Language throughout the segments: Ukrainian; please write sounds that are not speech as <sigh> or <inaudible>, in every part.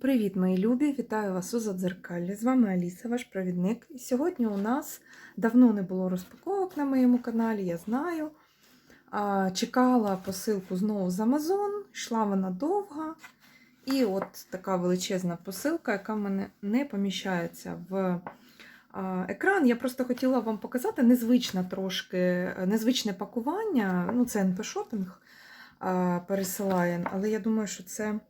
Привіт, мої любі! Вітаю вас у Задзеркаллі. З вами Аліса, ваш провідник. І сьогодні у нас давно не було розпаковок на моєму каналі, я знаю. Чекала посилку знову з Amazon, йшла вона довго. І от така величезна посилка, яка в мене не поміщається в екран. Я просто хотіла вам показати незвичне трошки, незвичне пакування. Ну, це НП-шопінг пересилає, але я думаю, що це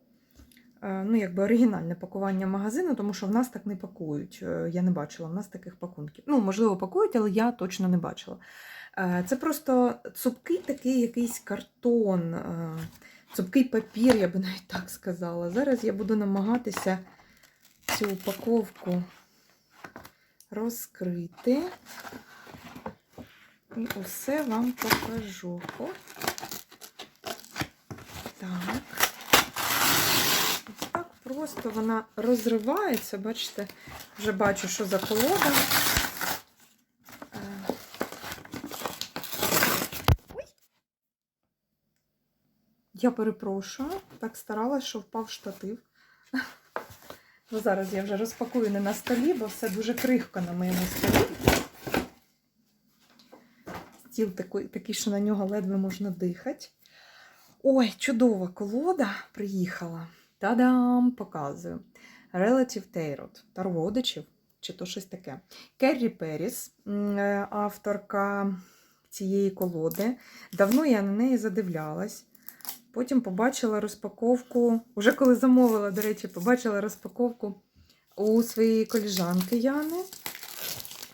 ну, якби оригінальне пакування магазину, тому що в нас так не пакують. Е, Я не бачила в нас таких пакунків. Ну, можливо, пакують, але я точно не бачила. Е, Це просто цупкий такий якийсь картон, е, цупкий папір, я би навіть так сказала. Зараз я буду намагатися цю упаковку розкрити. І усе вам покажу. О. Так. Просто вона розривається. Бачите, вже бачу, що за колода. Е. Я перепрошую, так старалась, що впав штатив. Ну, зараз я вже розпакую не на столі, бо все дуже крихко на моєму столі. Стіл такий, такий, що на нього ледве можна дихати. Ой, чудова колода приїхала. Та-дам! Показую. Relative Tarot. Таро родичів, чи то щось таке. Керрі Періс, е, авторка цієї колоди. Давно я на неї задивлялась. Потім побачила розпаковку, уже коли замовила, до речі, побачила розпаковку у своєї коліжанки Яни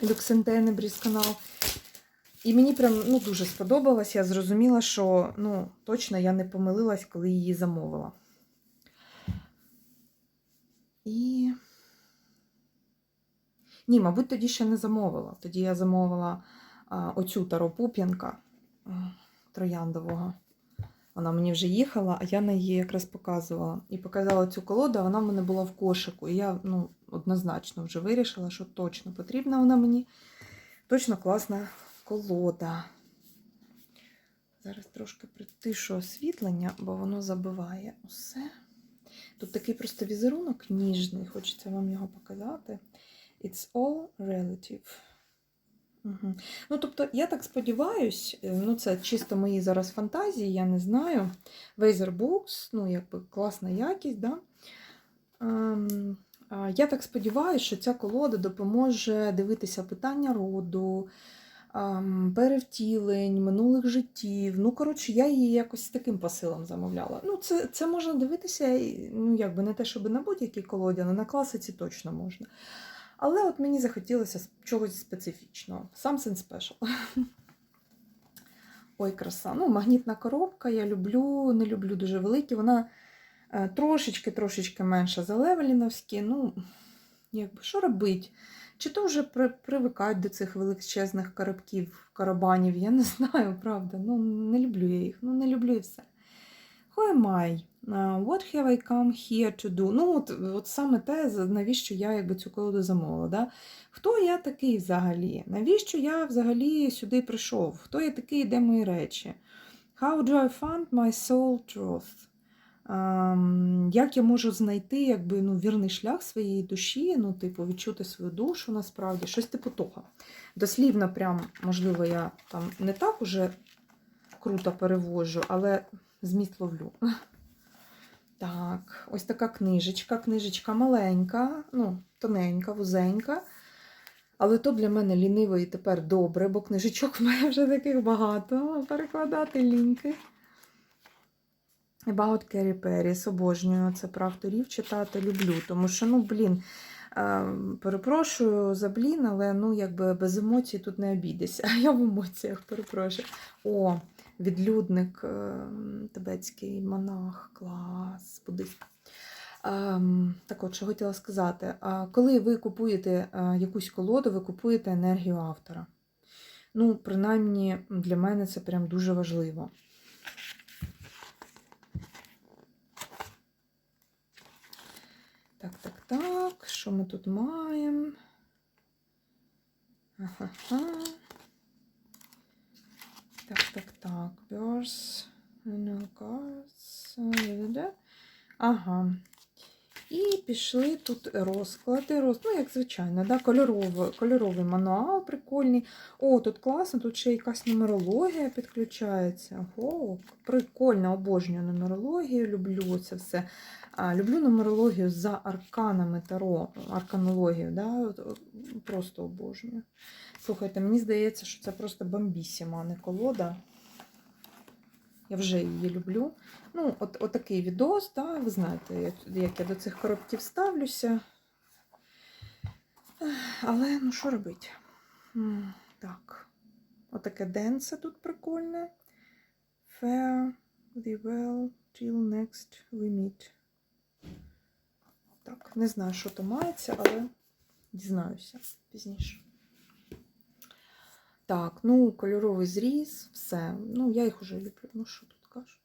Люксентенебріс канал. І мені прям ну, дуже сподобалось. Я зрозуміла, що ну, точно я не помилилась, коли її замовила. І. Ні, мабуть, тоді ще не замовила. Тоді я замовила а, оцю Таро Пуп'янка трояндового. Вона мені вже їхала, а я на її якраз показувала. І показала цю колоду, а вона в мене була в кошику. І я ну, однозначно вже вирішила, що точно потрібна вона мені. Точно класна колода. Зараз трошки притишу освітлення, бо воно забиває усе. Тут такий просто візерунок ніжний, хочеться вам його показати. It's all relative. Угу. Ну, тобто, я так сподіваюсь, ну це чисто мої зараз фантазії, я не знаю. Books, ну, якби класна якість, да? Ем, я так сподіваюся, що ця колода допоможе дивитися питання роду, перевтілень, минулих життів. Ну, коротше, я її якось таким посилом замовляла. Ну, це, це можна дивитися, ну, якби не те, щоб на будь-якій колоді, але на класиці точно можна. Але от мені захотілося чогось специфічного. Something special. <laughs> Ой, краса. Ну, магнітна коробка, я люблю, не люблю дуже великі. Вона трошечки-трошечки менша за левеліновські. Ну, якби, що робить? Чи то вже при, привикають до цих величезних коробків, карабанів, я не <laughs> знаю, правда. Ну, не люблю я їх, ну не люблю і все. Who am I? What have I come here to do? Ну, от, от саме те, навіщо я якби, цю колоду замовила. Да? Хто я такий взагалі? Навіщо я взагалі сюди прийшов? Хто я такий, де мої речі? How do I find my soul truth? Як я можу знайти якби, ну, вірний шлях своєї душі, ну, типу, відчути свою душу насправді, щось типу того. Дослівно, прям, можливо, я там не так уже круто перевожу, але зміст ловлю. <laughs> Так, ось така книжечка. Книжечка маленька, ну, тоненька, вузенька. Але то для мене лінивий і тепер добре, бо книжечок <laughs> має вже таких багато. Перекладати ліньки. About Carrie Періс. Обожнюю це про авторів читати, люблю. Тому що, ну, блін, е, перепрошую за блін, але ну, якби без емоцій тут не обійдешся. <laughs> Я в емоціях перепрошую. О, відлюдник, е, тибетський монах, клас, буддист. Ем, Так от, що хотіла сказати, коли ви купуєте е, якусь колоду, ви купуєте енергію автора. Ну, принаймні, для мене це прям дуже важливо. Так, так, так. Що ми тут маємо? Ага. Так, так, так. Birth, no cards. Ага. І пішли тут розклади, роз... ну, як звичайно, да? кольоровий, кольоровий мануал прикольний. О, тут класно, тут ще якась нумерологія підключається. О, прикольно, обожнюю нумерологію, люблю це все. Люблю нумерологію за арканами Таро, арканологію, да? просто обожнюю. Слухайте, мені здається, що це просто бомбісіма, а не колода. Я вже її люблю. Ну, от, от такий відос, да, ви знаєте, як, я до цих коробків ставлюся. Але ну що робити? Так. Отаке денце тут прикольне. Fair, the well, till next we meet. Так, не знаю, що то мається, але дізнаюся пізніше. Так, ну, кольоровий зріз, все. Ну, я їх вже люблю. Ну, що тут кажеш?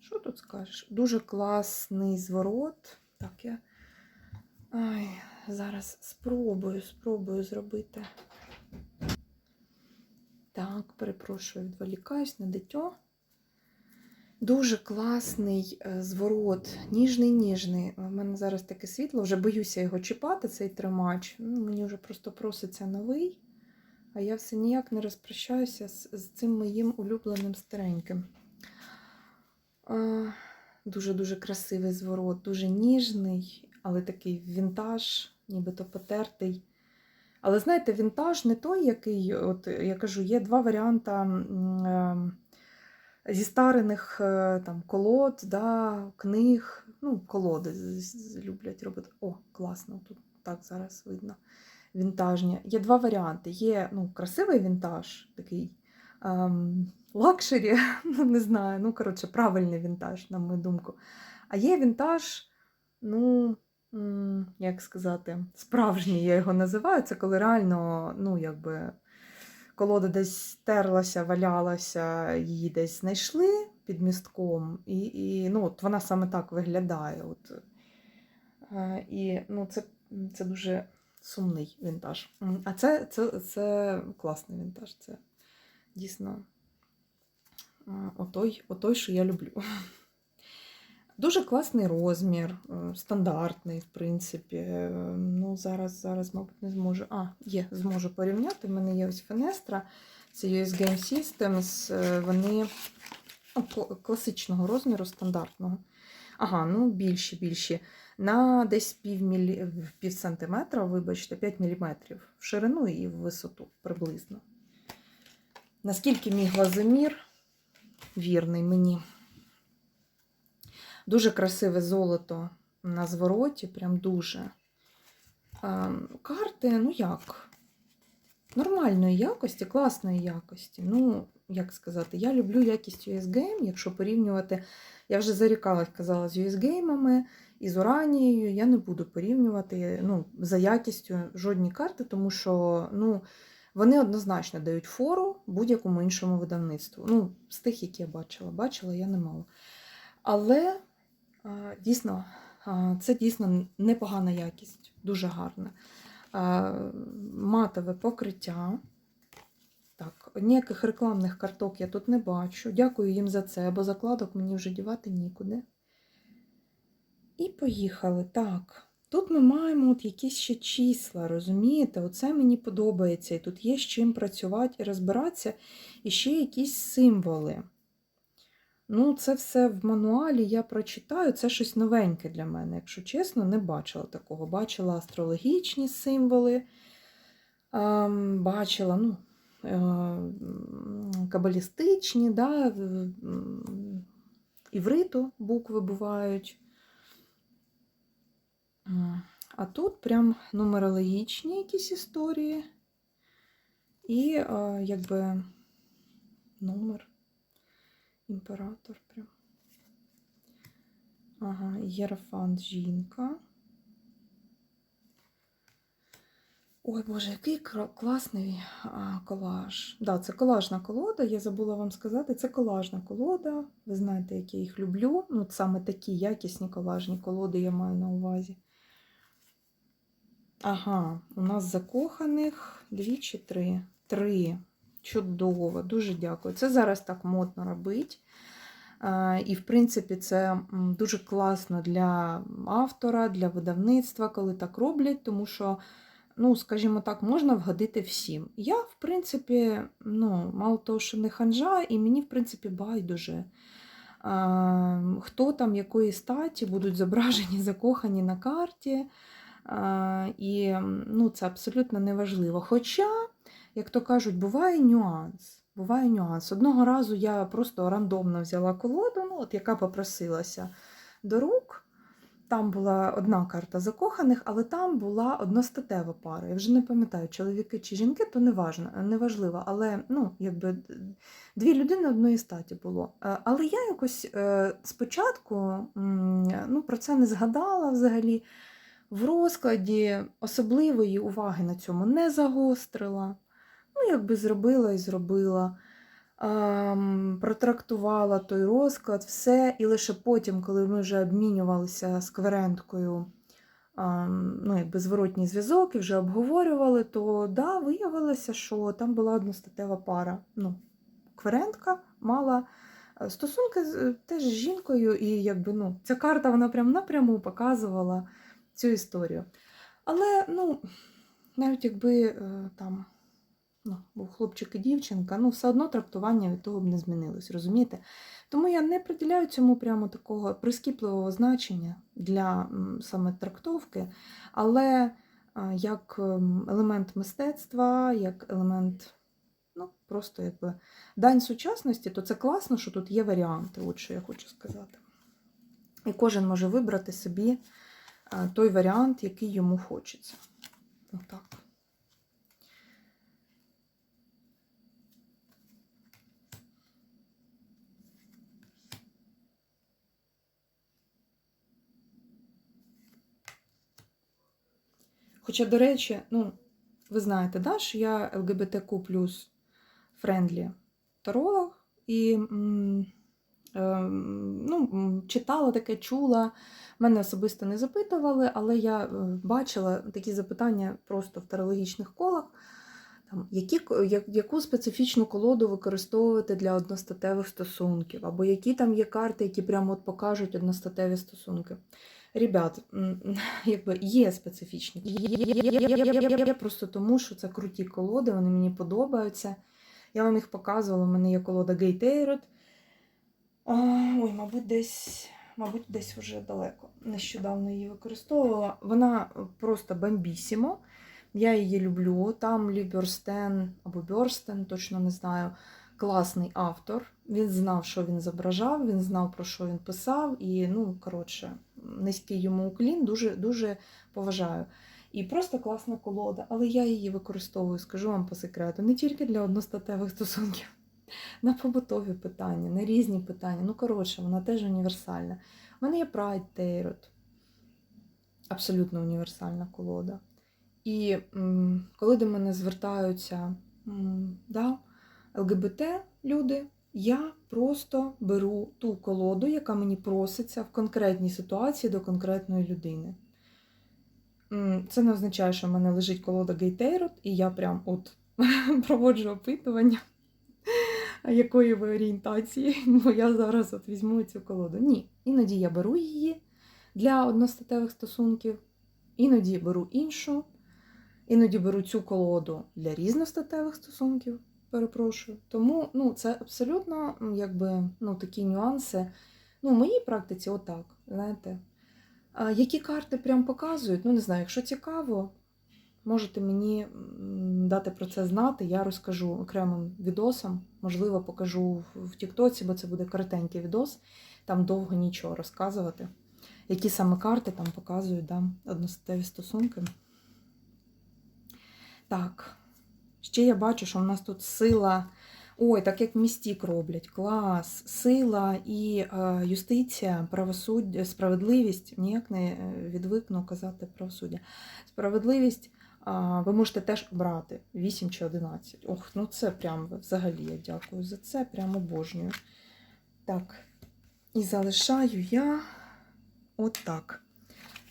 Що тут скажеш? Дуже класний зворот. Так, я. Ай, зараз спробую, спробую зробити. Так, перепрошую, відволікаюсь на дитё. Дуже класний е, зворот, ніжний, ніжний. У мене зараз таке світло, вже боюся його чіпати, цей тримач. Ну, мені вже просто проситься новий, а я все ніяк не розпрощаюся з, з цим моїм улюбленим стареньким. Дуже-дуже красивий зворот, дуже ніжний, але такий вінтаж, нібито потертий. Але знаєте, вінтаж не той, який, от я кажу, є два варіанти е, зі старених е, там, колод, да, книг. Ну, колоди люблять робити. О, класно, тут так зараз видно. Вінтажні. Є два варіанти. Є ну, красивий вінтаж, такий ем, лакшері, <laughs> ну не знаю, ну, коротше, правильний вінтаж, на мою думку. А є вінтаж, ну, як сказати, справжній, я його називаю. Це коли реально, ну, якби колода десь стерлася, валялася, її десь знайшли під містком, і, і ну, от вона саме так виглядає. От. Е, І ну, це, це дуже сумний вінтаж. А це, це, це класний вінтаж. Це дійсно отой, отой, що я люблю. <laughs> Дуже класний розмір, е, стандартний, в принципі. Е, Ну, зараз, зараз, мабуть, не зможу. А, є, зможу порівняти. У мене є ось Фенестра, це US Game Systems. е, Вони ну, класичного розміру, стандартного. Ага, ну більші, більші. На десь пів, мілі... пів сантиметра, вибачте, 5 міліметрів в ширину і в висоту приблизно. Наскільки мій глазомір вірний мені. Дуже красиве золото на звороті, прям дуже. А, карти, ну як? Нормальної якості, класної якості. Ну, як сказати, я люблю якість US Game, якщо порівнювати. Я вже зарікалась, казала, з US Game і з Уранією. Я не буду порівнювати ну, за якістю жодні карти, тому що ну, вони однозначно дають фору будь-якому іншому видавництву. Ну, з тих, які я бачила. Бачила я немало. Але дійсно, це дійсно непогана якість, дуже гарна. А, Матове покриття. Так, ніяких рекламних карток я тут не бачу. Дякую їм за це, бо закладок мені вже дівати нікуди. І поїхали. Так. Тут ми маємо от якісь ще числа, розумієте? Оце мені подобається. І тут є з чим працювати і розбиратися, і ще якісь символи. Ну, це все в мануалі я прочитаю. Це щось новеньке для мене, якщо чесно, не бачила такого. Бачила астрологічні символи, ем, бачила, ну, е, кабалістичні, да, івриту букви бувають. А тут прям нумерологічні якісь історії. І е, якби номер. Імператор прям. Ага, Єрофант жінка. Ой, Боже, який класний а, колаж. Да, це колажна колода, я забула вам сказати, це колажна колода. Ви знаєте, як я їх люблю. Ну, саме такі якісні колажні колоди я маю на увазі. Ага, у нас закоханих дві чи три. Три. Чудово, дуже дякую. Це зараз так модно робить. Е, І, в принципі, це дуже класно для автора, для видавництва, коли так роблять, тому що, ну, скажімо так, можна вгодити всім. Я, в принципі, ну, мало того, що не ханжа, і мені, в принципі, байдуже. Хто там якої статі будуть зображені, <laughs> закохані на карті. І ну, це абсолютно неважливо. Хоча, як то кажуть, буває нюанс. Буває нюанс. Одного разу я просто рандомно взяла колоду, ну, от яка попросилася до рук. Там була одна карта закоханих, але там була одностатева пара. Я вже не пам'ятаю, чоловіки чи жінки, то не важливо. Але ну, якби дві людини одної статі було. Е, Але я якось е, спочатку ну, про це не згадала взагалі. В розкладі особливої уваги на цьому не загострила. Якби зробила і зробила. Ем, протрактувала той розклад, все, і лише потім, коли ми вже обмінювалися з кверенткою ем, ну, якби зворотній зв'язок і вже обговорювали, то да, виявилося, що там була одностатева пара. Ну, кверентка мала е, стосунки з е, теж з жінкою, і якби, ну, ця карта вона прям напряму показувала цю історію. Але, ну, навіть якби е, там ну, був хлопчик і дівчинка, ну, все одно трактування від того б не змінилось, розумієте? Тому я не приділяю цьому прямо такого прискіпливого значення для саме трактовки, але як ем, елемент мистецтва, як елемент, ну, просто якби дань сучасності, то це класно, що тут є варіанти, от що я хочу сказати. І кожен може вибрати собі той варіант, який йому хочеться. Отак. Хоча, до речі, ну, ви знаєте, да, що я ЛГБТК плюс френдлі таролог і м, е, ну, читала таке, чула. Мене особисто не запитували, але я е, бачила такі запитання просто в тарологічних колах. Там, які, я- яку специфічну колоду використовувати для одностатевих стосунків, або які там є карти, які прямо от покажуть одностатеві стосунки. Ребят, <laughs> якби є специфічні. Є, просто тому, що це круті колоди, вони мені подобаються. Я вам їх показувала, у мене є колода Гейтейрот. Ой, мабуть, десь, мабуть, десь вже далеко. Нещодавно її використовувала. Вона просто бомбісімо. Я її люблю. Там Лі Бюрстен або Бюрстен, точно не знаю. Класний автор. Він знав, що він зображав, він знав, про що він писав, і, ну, коротше, низький йому уклін, дуже, дуже поважаю. І просто класна колода, але я її використовую, скажу вам по секрету, не тільки для одностатевих стосунків, <laughs> на побутові питання, на різні питання. Ну, коротше, вона теж універсальна. У мене є Pride Tarot. Абсолютно універсальна колода. І м, коли до мене звертаються м, да, ЛГБТ люди, я просто беру ту колоду, яка мені проситься в конкретній ситуації до конкретної людини. Це не означає, що в мене лежить колода Гейтейрот, і я прям от <laughs> проводжу опитування, якої ви орієнтації, <laughs> бо я зараз от візьму цю колоду. Ні, іноді я беру її для одностатевих стосунків, іноді беру іншу, іноді беру цю колоду для різностатевих стосунків. Перепрошую. Тому ну, це абсолютно якби, ну, такі нюанси. Ну, в моїй практиці отак, знаєте. А які карти прям показують? Ну, не знаю, якщо цікаво, можете мені дати про це знати. Я розкажу окремим відосом. Можливо, покажу в Тіктоці, бо це буде коротенький відос. Там довго нічого розказувати. Які саме карти там показують да, одностатеві стосунки. Так. Ще я бачу, що в нас тут сила. Ой, так як містік роблять. Клас, сила і е, юстиція, правосуддя, справедливість. Ніяк не е, відвикну казати правосуддя. Справедливість а, ви можете теж обрати 8 чи 11. Ох, ну це прям взагалі я дякую за це, прям обожнюю. Так. І залишаю я от так.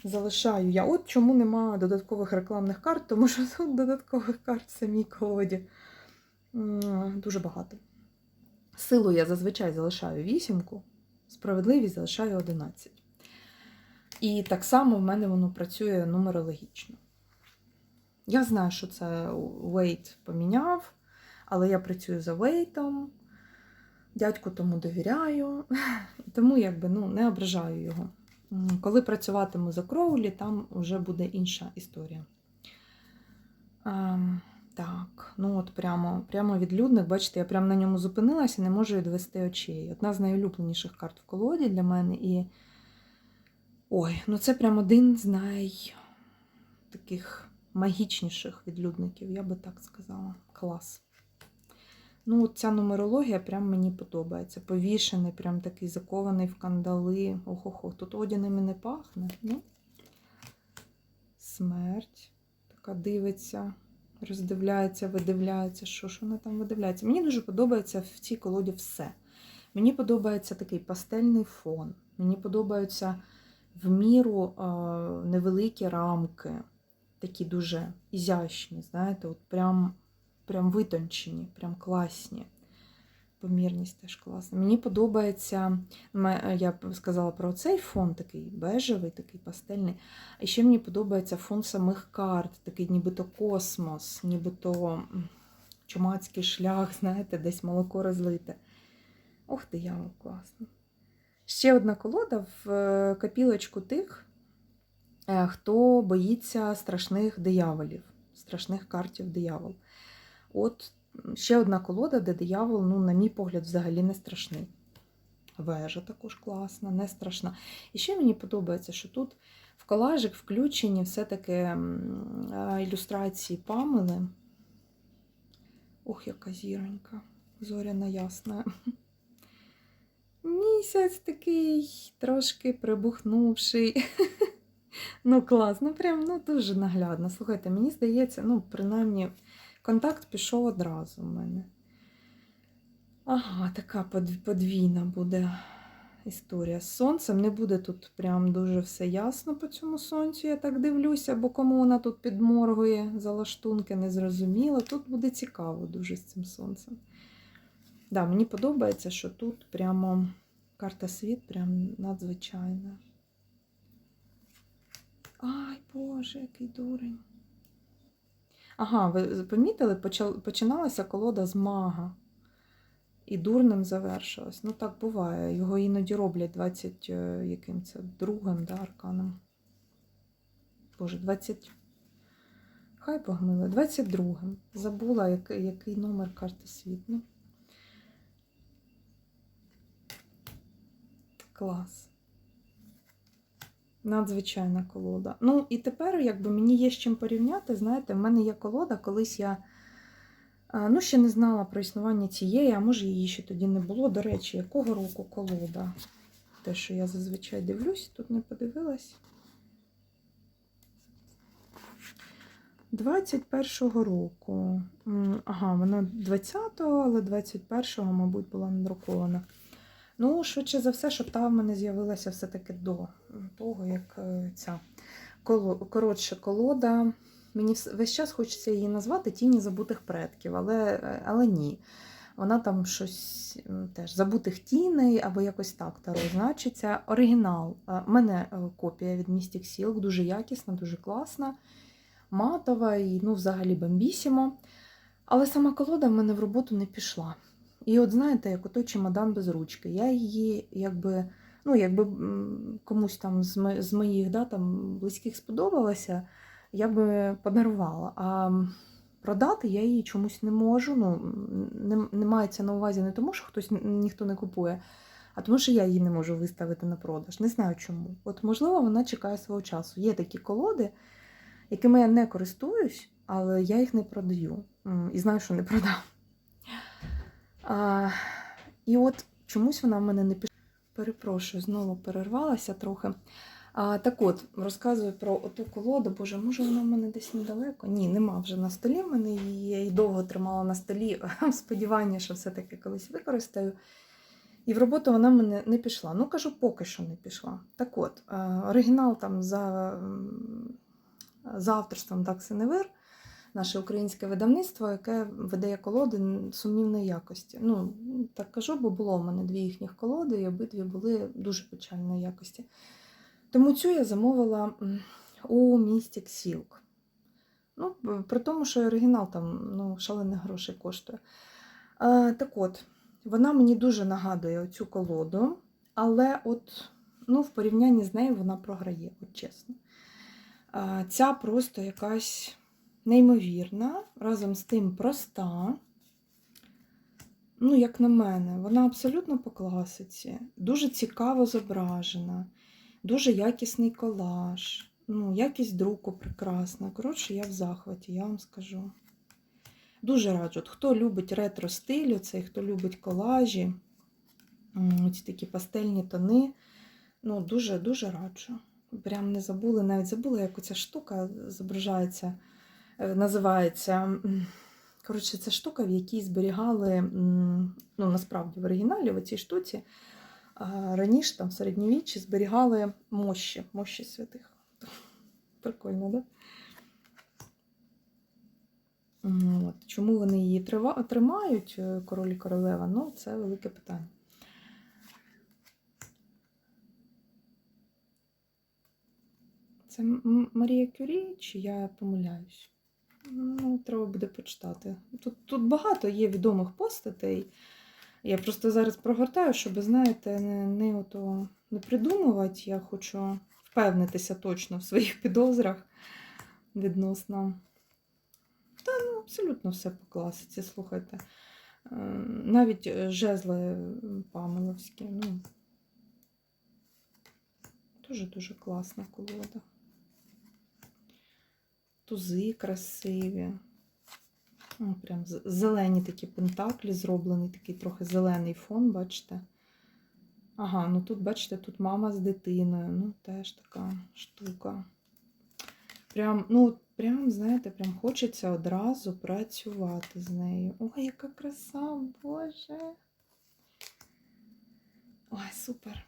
Залишаю я. От чому нема додаткових рекламних карт, тому що тут додаткових карт в самій колоді дуже багато. Силу я зазвичай залишаю вісімку, Справедливість залишаю 11. І так само в мене воно працює нумерологічно. Я знаю, що це Вейт поміняв, але я працюю за Вейтом. Дядьку тому довіряю, <laughs> тому якби ну, не ображаю його. Коли працюватиму за Кроулі, там вже буде інша історія. Ем, так, ну от прямо, прямо відлюдник, бачите, я прямо на ньому зупинилася, не можу відвести очей. Одна з найулюбленіших карт в колоді для мене. І. Ой, ну це прям один з най таких магічніших відлюдників, я би так сказала. Клас. Ну, ця нумерологія прям мені подобається. Повішений, прям такий закований в кандали. Охо-хо. Тут одяними не пахне. Ну. Смерть. Така дивиться, роздивляється, видивляється. Що ж вона там видивляється? Мені дуже подобається в цій колоді все. Мені подобається такий пастельний фон. Мені подобаються в міру невеликі рамки, такі дуже ізящні, знаєте, от прям, прям витончені, прям класні. Помірність теж класна. Мені подобається, я сказала про цей фон, такий бежевий, такий пастельний. А ще мені подобається фон самих карт, такий нібито космос, нібито чумацький шлях, <laughs> знаєте, десь молоко розлите. Ох, диявол, класно. Ще одна колода в е, копілочку тих, е, хто боїться страшних дияволів, страшних картів диявол. От ще одна колода, де диявол, ну, на мій погляд, взагалі не страшний. Вежа також класна, не страшна. І ще мені подобається, що тут в колажик включені все-таки ілюстрації Памели. Ох, яка зіронька, зоряна ясна. Місяць такий трошки прибухнувший. <laughs> Ну, клас, ну прям ну, дуже наглядно. Слухайте, мені здається, ну, принаймні, контакт пішов одразу в мене. Ага, така подвійна буде історія з сонцем. Не буде тут прям дуже все ясно по цьому сонцю, я так дивлюся, бо кому вона тут підморгує за лаштунки, не зрозуміло. Тут буде цікаво дуже з цим сонцем. Да, мені подобається, що тут прямо карта світ прям надзвичайна. Ай, Боже, який дурень. Ага, ви помітили, починалася колода з мага. І дурним завершилась. Ну, так буває. Його іноді роблять 20 е, яким це другим, да, арканом. Боже, 20. Хай погмили. 22-м. Забула, який, який номер карти світ. Ну. Клас. Надзвичайна колода. Ну, і тепер, якби мені є з чим порівняти, знаєте, в мене є колода, колись я ну, ще не знала про існування цієї, а може її ще тоді не було. До речі, якого року колода? Те, що я зазвичай дивлюсь, тут не подивилась. 21-го року. Ага, вона 20-го, але 21-го, мабуть, була надрукована. Ну, швидше за все, щоб та в мене з'явилася все-таки до того, як е, ця коло, коротше колода. Мені весь час хочеться її назвати Тіні забутих предків, але, е, але ні. Вона там щось теж забутих тіней або якось так таро значиться. Оригінал. У мене е, копія від Mystic Silk, дуже якісна, дуже класна, матова і ну, взагалі бомбісімо. Але сама колода в мене в роботу не пішла. І от знаєте, як отой чемодан без ручки. Я її якби, ну, якби комусь там з моїх да, там, близьких сподобалася, я би подарувала. А продати я її чомусь не можу. Ну, не, не мається на увазі не тому, що хтось ніхто не купує, а тому, що я її не можу виставити на продаж. Не знаю чому. От, можливо, вона чекає свого часу. Є такі колоди, якими я не користуюсь, але я їх не продаю. І знаю, що не продам. А, і от чомусь вона в мене не пішла. Перепрошую, знову перервалася трохи. А, так от, розказую про оту колоду. Боже, може вона в мене десь недалеко? Ні, нема вже на столі. В мене її я довго тримала на столі <laughs> в сподіванні, що все-таки колись використаю. І в роботу вона мене не пішла. Ну, кажу, поки що не пішла. Так от, оригінал там за, за авторством Даксеневер. Наше українське видавництво, яке видає колоди сумнівної якості. Ну, так кажу, бо було в мене дві їхніх колоди, і обидві були дуже печальної якості. Тому цю я замовила у Mystic Silk. Ну, при тому, що оригінал там ну, шалених грошей коштує. А, так от, вона мені дуже нагадує оцю колоду, але от, ну, в порівнянні з нею вона програє, от чесно. А, ця просто якась неймовірна, разом з тим проста. Ну, як на мене, вона абсолютно по класиці, дуже цікаво зображена, дуже якісний колаж. Ну, якість друку прекрасна. Коротше, я в захваті, я вам скажу. Дуже раджу. От Хто любить ретро стиль, цей, хто любить колажі, ці такі пастельні тони, ну, дуже-дуже раджу. Прям не забули, навіть забула, як оця штука зображається, називається. Коротше, це штука, в якій зберігали, ну, насправді, в оригіналі, в цій штуці, раніше там в середньовіччі зберігали мощі, мощі святих. Прикольно, да? От. Чому вони її тримають, е, король і королева? Ну, це велике питання. Це Марія Кюрі, чи я помиляюсь? Ну, треба буде почитати. Тут, тут багато є відомих постатей. Я просто зараз прогортаю, щоб, знаєте, не, не, ото, не придумувати. Я хочу впевнитися точно в своїх підозрах відносно. Та ну, абсолютно все по класиці, слухайте. Е, Навіть е, жезли памеловські. Ну, дуже-дуже класна колода. Тузи красиві. Ну, прям зелені такі пентаклі зроблений, такий трохи зелений фон, бачите? Ага, ну тут, бачите, тут мама з дитиною. Ну, теж така штука. Прям, ну, прям, знаєте, прям хочеться одразу працювати з нею. Ой, яка краса, Боже. Ой, супер.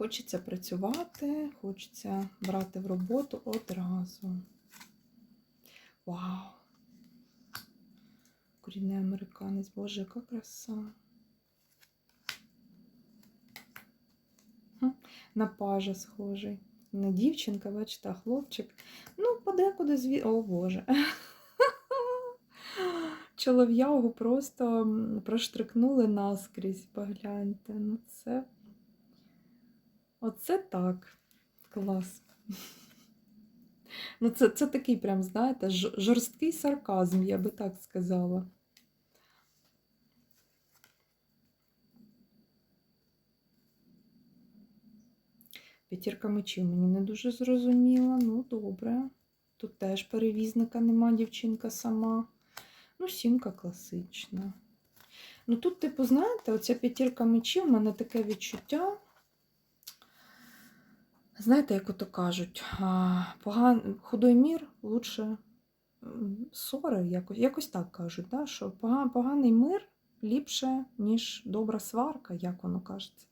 Хочеться працювати, хочеться брати в роботу одразу. Вау! Корінний американець, Боже, яка краса. На пажа схожий. Не дівчинка, бачите, а хлопчик. Ну, подекуди зві... О, Боже. <laughs> Чолов'ягу просто проштрикнули наскрізь, погляньте. Ну, це. Оце так. Клас. Ну, це, це такий прям, знаєте, жорсткий сарказм, я би так сказала. П'ятірка мечів мені не дуже зрозуміла. Ну, добре. Тут теж перевізника нема, дівчинка сама. Ну, сімка класична. Ну, тут, типу, знаєте, оця п'ятірка мечів, в мене таке відчуття. Знаєте, як ото кажуть, поган... худой мір лучше ссори, якось, якось так кажуть, да? що пога- поганий мир ліпше, ніж добра сварка, як воно кажеться.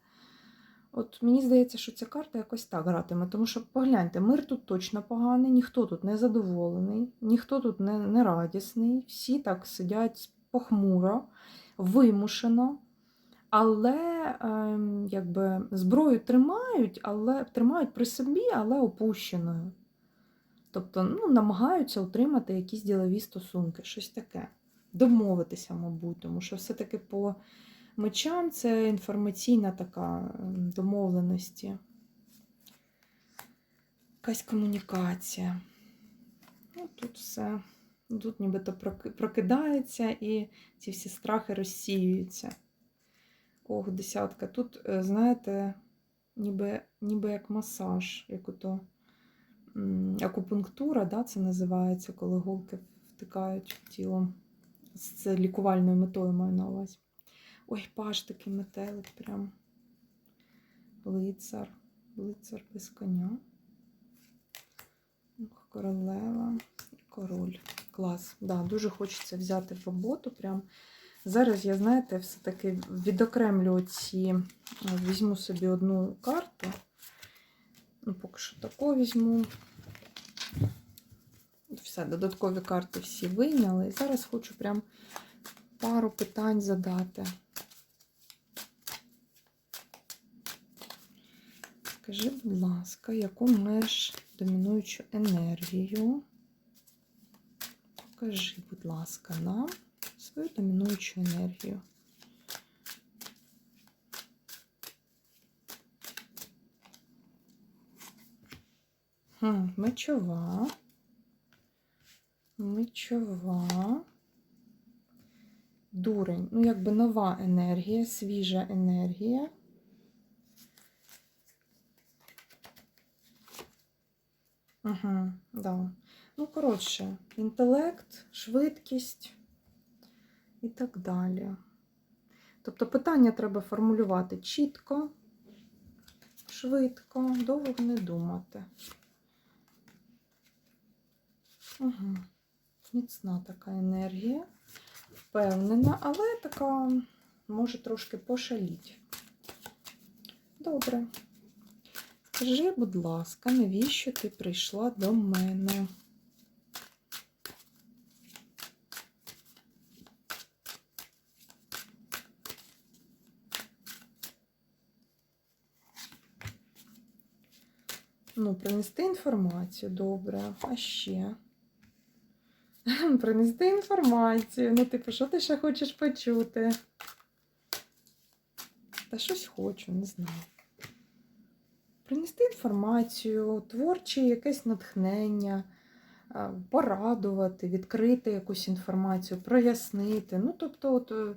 От мені здається, що ця карта якось так гратиме, тому що погляньте, мир тут точно поганий, ніхто тут не задоволений, ніхто тут не, не радісний, всі так сидять похмуро, вимушено. Але ем, якби зброю тримають, але тримають при собі, але опущеною. Тобто ну, намагаються утримати якісь ділові стосунки, щось таке. Домовитися, мабуть, тому що все-таки по мечам це інформаційна така ем, домовленості. Якась комунікація. Ну, тут все. Тут нібито прокидається і ці всі страхи розсіюються. Ох, десятка. Тут, е, знаєте, ніби, ніби як масаж, як ото акупунктура, да, це називається, коли голки втикають в тіло. З лікувальною метою маю на увазі. Ой, паш такий метелик прям. Лицар. Лицар без коня. Королева і король. Клас. Да, дуже хочеться взяти в роботу. Прям Зараз я, знаєте, все-таки відокремлю ці, візьму собі одну карту. Ну, поки що таку візьму. Все, додаткові карти всі вийняли. І зараз хочу прям пару питань задати. Скажи, будь ласка, яку маєш домінуючу енергію? Покажи, будь ласка, нам свою домінуючу енергію. Хм, мечова. Мечова. Дурень. Ну, якби нова енергія, свіжа енергія. Ага, да. Ну, коротше, інтелект, швидкість і так далі. Тобто питання треба формулювати чітко, швидко, довго не думати. Угу. Міцна така енергія, впевнена, але така може трошки пошаліть. Добре. Скажи, будь ласка, навіщо ти прийшла до мене? Ну, принести інформацію, добре. А ще. <laughs> Принести інформацію. Ну, типу, що ти ще хочеш почути? Та щось хочу, не знаю. Принести інформацію, творче якесь натхнення, порадувати, відкрити якусь інформацію, прояснити. Ну, тобто, от, е,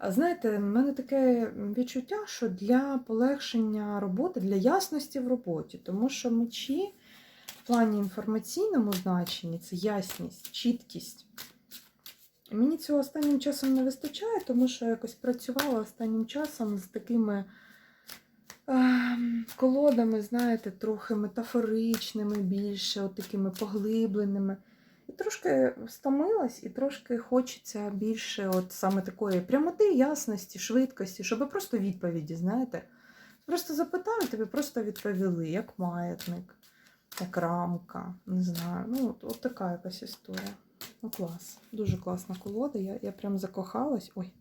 знаєте, в мене таке відчуття, що для полегшення роботи, для ясності в роботі, тому що мечі в плані інформаційному значенні це ясність, чіткість. Мені цього останнім часом не вистачає, тому що я якось працювала останнім часом з такими ем, колодами, знаєте, трохи метафоричними більше, от такими поглибленими. І трошки стомилась, і трошки хочеться більше от саме такої прямоти, ясності, швидкості, щоб просто відповіді, знаєте. Просто запитали, тобі просто відповіли, як маятник, як рамка, не знаю. Ну, от, от така якась історія. Ну, клас. Дуже класна колода. Я, я прям закохалась. Ой.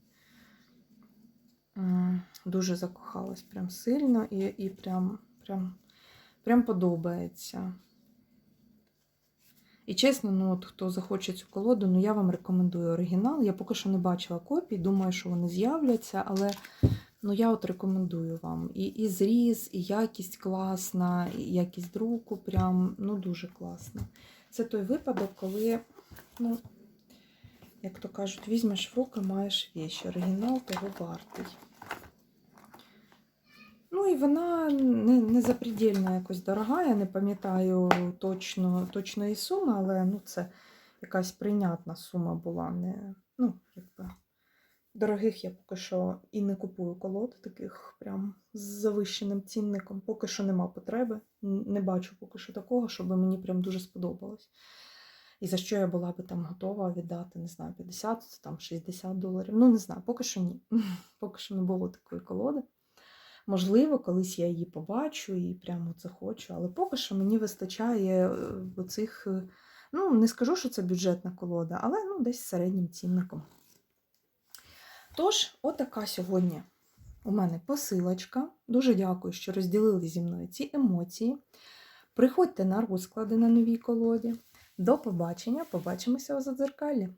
Дуже закохалась прям сильно і, і прям, прям, прям подобається. І чесно, ну от хто захоче цю колоду, ну я вам рекомендую оригінал. Я поки що не бачила копій, думаю, що вони з'являться, але ну я от рекомендую вам. І, і зріз, і якість класна, і якість друку прям ну дуже класна. Це той випадок, коли, ну, як то кажуть, візьмеш в руки, маєш вещь. Оригінал того вартий. Ну і вона не, не запредельно якось дорога, я не пам'ятаю точно, точної суми, але ну, це якась прийнятна сума була. Не, ну, якби, дорогих я поки що і не купую колод, таких прям з завищеним цінником. Поки що нема потреби. Не бачу поки що такого, щоб мені прям дуже сподобалось. І за що я була би там готова віддати, не знаю, 50, там 60 доларів. Ну, не знаю, поки що ні. <laughs> Поки що не було такої колоди. Можливо, колись я її побачу і прямо це хочу, але поки що мені вистачає е, оцих, е, ну, не скажу, що це бюджетна колода, але ну, десь середнім цінником. Тож, отака сьогодні у мене посилочка. Дуже дякую, що розділили зі мною ці емоції. Приходьте на розклади на новій колоді. До побачення, побачимося у задзеркалі.